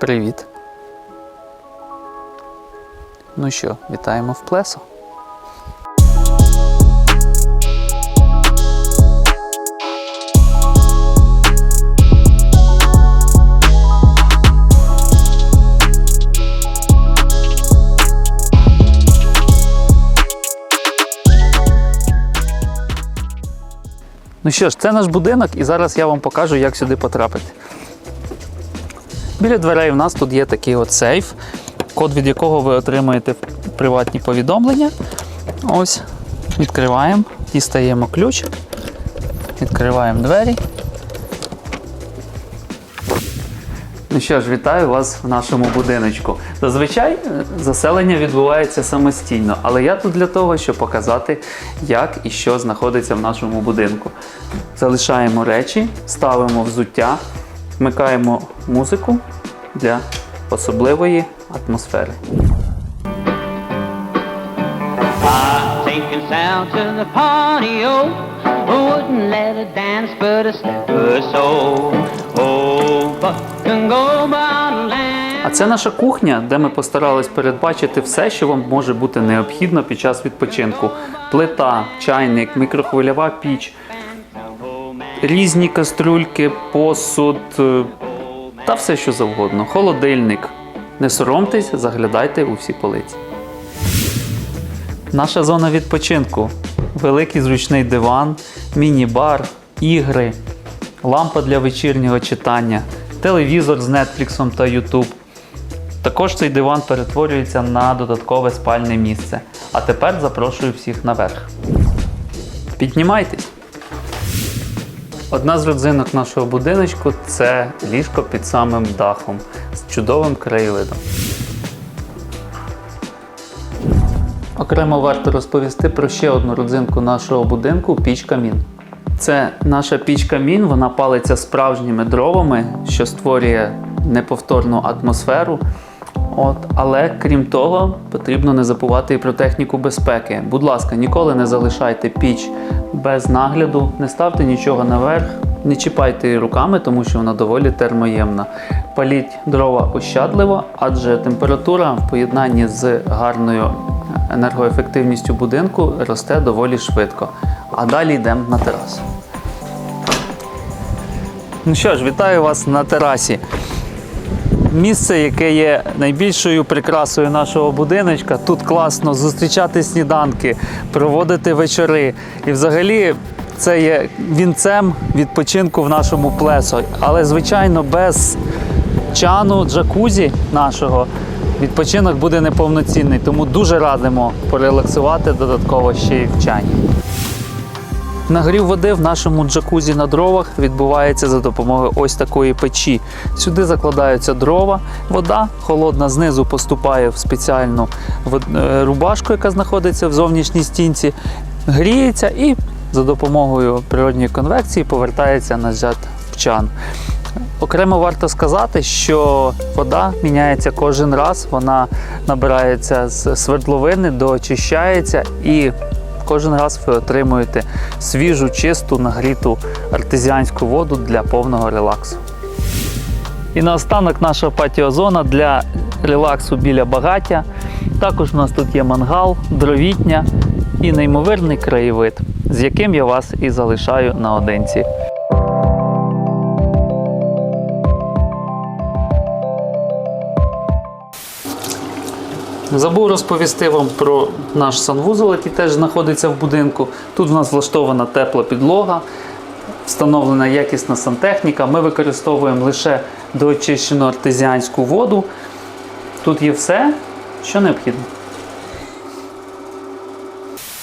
Привіт. Ну що, вітаємо в плесо. Ну що ж, це наш будинок, і зараз я вам покажу, як сюди потрапити. Біля дверей в нас тут є такий от сейф, код від якого ви отримаєте приватні повідомлення. Ось, відкриваємо, дістаємо ключ, відкриваємо двері. Ну що ж, вітаю вас в нашому будиночку. Зазвичай е, заселення відбувається самостійно, але я тут для того, щоб показати, як і що знаходиться в нашому будинку. Залишаємо речі, ставимо взуття, вмикаємо музику для особливої атмосфери. Oh. Oh. А це наша кухня, де ми постарались передбачити все, що вам може бути необхідно під час відпочинку: плита, чайник, мікрохвильова піч, різні каструльки, посуд е, та все, що завгодно. Холодильник. Не соромтесь, заглядайте у всі полиці. Наша зона відпочинку. Великий зручний диван, міні-бар, ігри, лампа для вечірнього читання, телевізор з Netflix та YouTube. Також цей диван перетворюється на додаткове спальне місце. А тепер запрошую всіх наверх. Піднімайтесь! Одна з родзинок нашого будиночку це ліжко під самим дахом з чудовим краєвидом. Окремо варто розповісти про ще одну родзинку нашого будинку піч камін. Це наша піч камін, вона палиться справжніми дровами, що створює неповторну атмосферу. От, але крім того, потрібно не забувати і про техніку безпеки. Будь ласка, ніколи не залишайте піч без нагляду, не ставте нічого наверх, не чіпайте її руками, тому що вона доволі термоємна. Паліть дрова ощадливо, адже температура в поєднанні з гарною енергоефективністю будинку росте доволі швидко. А далі йдемо на терасу. Ну що ж, вітаю вас на терасі. Місце, яке є найбільшою прикрасою нашого будиночка. Тут класно зустрічати сніданки, проводити вечори. І взагалі це є вінцем відпочинку в нашому плесо. Але, звичайно, без чану, джакузі нашого відпочинок буде неповноцінний. Тому дуже радимо порелаксувати додатково ще й в чані. Нагрів води в нашому джакузі на дровах відбувається за допомогою ось такої печі. Сюди закладаються дрова, вода холодна знизу поступає в спеціальну е, рубашку, яка знаходиться в зовнішній стінці, гріється і за допомогою природньої конвекції повертається назад в чан. Окремо варто сказати, що вода міняється кожен раз, вона набирається з свердловини, доочищається і кожен раз ви отримуєте свіжу, чисту, нагріту артезіанську воду для повного релаксу. І наостанок наша патіозона для релаксу біля багаття. Також у нас тут є мангал, дровітня і неймовірний краєвид, з яким я вас і залишаю наодинці. Забув розповісти вам про наш санвузол, який теж знаходиться в будинку. Тут в нас влаштована тепла підлога, встановлена якісна сантехніка. Ми використовуємо лише доочищену артезіанську воду. Тут є все, що необхідно.